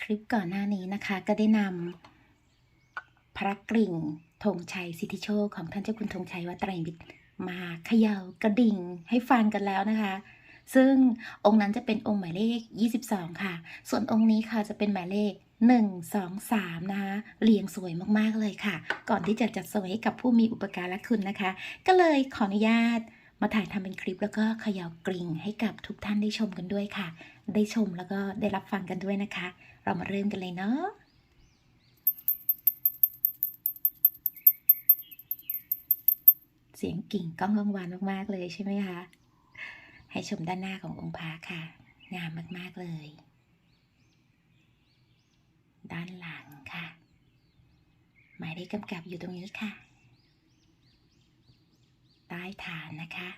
คลิปก่อนหน้านี้นะคะ ก็ได้นำพระกริ่งธงชัยสิทธิโชคของท่านเจ้าคุณธงชัยวัตรมิตรมาเขย่ากระดิ่งให้ฟังกันแล้วนะคะ ซึ่งองค์นั้นจะเป็นองค์หมายเลข 22 ค่ะ ส่วนองค์นี้ค่ะจะเป็นหมายเลข 1 2 3 นะคะ เรียงสวยมากๆเลยค่ะ ก่อนที่จะจัดสวยให้กับผู้มีอุปการะคุณนะคะ ก็เลยขออนุญาต มาถ่ายทำเป็นคลิปแล้วก็เขย่ากริ่งให้กับทุกท่านได้ชมกันด้วยค่ะ ได้ชมแล้วก็ได้รับฟังกันด้วยนะคะ เรามาเริ่มกันเลยเนาะเสียงกิ่งก้องกังวานมากๆเลยใช่ไหมคะ ให้ชมด้านหน้าขององค์พระค่ะ งามมากๆเลย ด้านหลังค่ะ หมายเลขกำกับอยู่ตรงนี้ค่ะ ฐานนะคะ